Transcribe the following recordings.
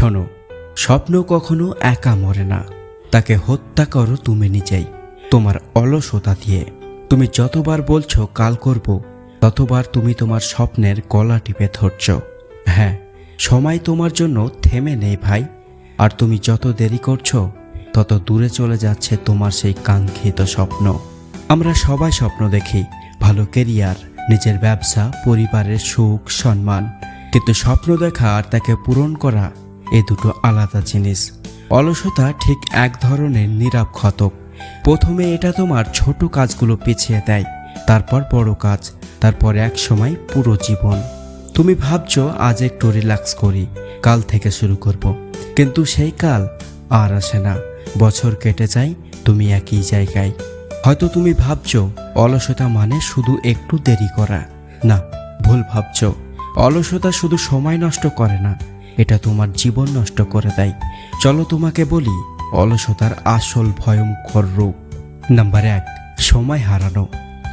শোনো, স্বপ্ন কখনো একা মরে না। তাকে হত্যা করো তুমি নিজেই। তোমার অলসতা দিয়ে। তুমি যতবার বলছো, কাল করব ততবার তুমি তোমার স্বপ্নের গলা টিপে ধরছ। হ্যাঁ সময় তোমার জন্য থেমে নেই ভাই। আর তুমি যত দেরি করছ, তত দূরে চলে যাচ্ছে তোমার সেই কাঙ্ক্ষিত স্বপ্ন। আমরা সবাই স্বপ্ন দেখি, ভালো কেরিয়ার, নিজের ব্যবসা, পরিবারের সুখ, সম্মান। কিন্তু স্বপ্ন দেখা আর তাকে পূরণ করা এ দুটো আলাদা জিনিস। অলসতা ঠিক এক ধরনের নীরব ক্ষতক প্রথমে এটা তোমার ছোট কাজগুলো পিছিয়ে দেয়, তারপর বড় কাজ, তারপর এক সময় পুরো জীবন। তুমি ভাবছ, আজ একটু রিল্যাক্স করি, কাল থেকে শুরু করব। কিন্তু সেই কাল আর আসে না। বছর কেটে যায়, তুমি একই জায়গায়। হয়তো তুমি ভাবছ, অলসতা মানে শুধু একটু দেরি করা। না, ভুল ভাবছ। অলসতা শুধু সময় নষ্ট করে না এটা তোমার জীবন নষ্ট করে দেয়। চলো তোমাকে বলি, অলসতার আসল ভয়ঙ্কর রূপ। নাম্বার এক, সময় হারানো।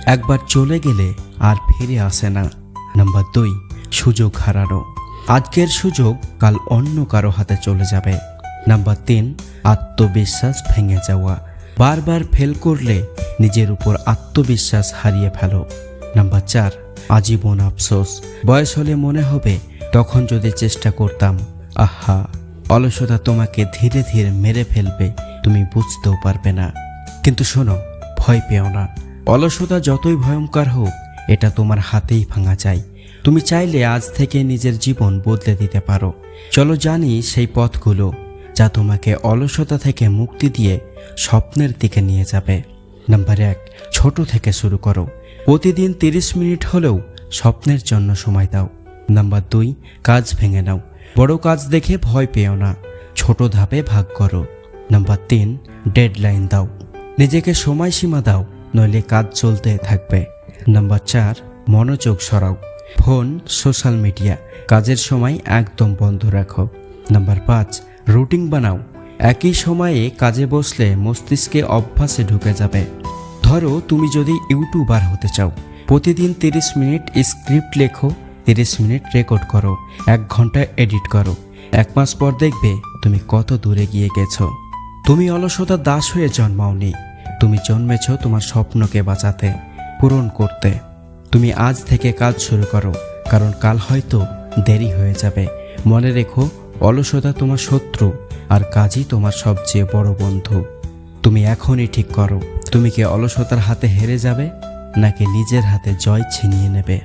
একবার চলে গেলে আর ফিরে আসে না। নাম্বার দুই, সুযোগ হারানো। আজকের সুযোগ কাল অন্য কারও হাতে চলে যাবে। নাম্বার তিন, আত্মবিশ্বাস ভেঙে যাওয়া। বারবার ফেল করলে নিজের উপর আত্মবিশ্বাস হারিয়ে ফেলো। নাম্বার চার, আজীবন আফসোস। বয়স হলে মনে হবে তখন যদি চেষ্টা করতাম, আহা, অলসতা তোমাকে ধীরে ধীরে মেরে ফেলবে, তুমি বুঝতেও পারবে না। কিন্তু শোনো, ভয় পেও না। অলসতা যতই ভয়ঙ্কর হোক, এটা তোমার হাতেই ভাঙা যায় তুমি চাইলে আজ থেকে নিজের জীবন বদলে দিতে পারো। চলো জানি সেই পথগুলো যা তোমাকে অলসতা থেকে মুক্তি দিয়ে স্বপ্নের দিকে নিয়ে যাবে। নাম্বার এক, ছোট থেকে শুরু করো। প্রতিদিন তিরিশ মিনিট হলেও স্বপ্নের জন্য সময় দাও। নাম্বার দুই, কাজ ভেঙে নাও। বড় কাজ দেখে ভয় পেও না। ছোট ধাপে ভাগ করো। নাম্বার তিন, ডেডলাইন দাও। নিজেকে সময়সীমা দাও, নইলে কাজ চলতে থাকবে। নাম্বার চার, মনোযোগ সরাও। ফোন, সোশ্যাল মিডিয়া, কাজের সময় একদম বন্ধ রাখো। নাম্বার পাঁচ, রুটিন বানাও। একই সময়ে কাজে বসলে মস্তিষ্কে অভ্যাসে ঢুকে যাবে। ধরো তুমি যদি ইউটিউবার হতে চাও। প্রতিদিন তিরিশ মিনিট স্ক্রিপ্ট লেখো তিরিশ মিনিট রেকর্ড করো, এক ঘণ্টা এডিট করো। এক মাস পর দেখবে তুমি কত দূরে গিয়ে গেছো। তুমি অলসতার দাস হয়ে জন্মাওনি। তুমি জন্মেছ তোমার স্বপ্নকে বাঁচাতে, পূরণ করতে। তুমি আজ থেকে কাজ শুরু করো, কারণ কাল হয়তো দেরি হয়ে যাবে। মনে রেখো, অলসতা তোমার শত্রু আর কাজই তোমার সবচেয়ে বড় বন্ধু। তুমি এখনই ঠিক করো, তুমি কি অলসতার হাতে হেরে যাবে, নাকি নিজের হাতে জয় ছিনিয়ে নেবে?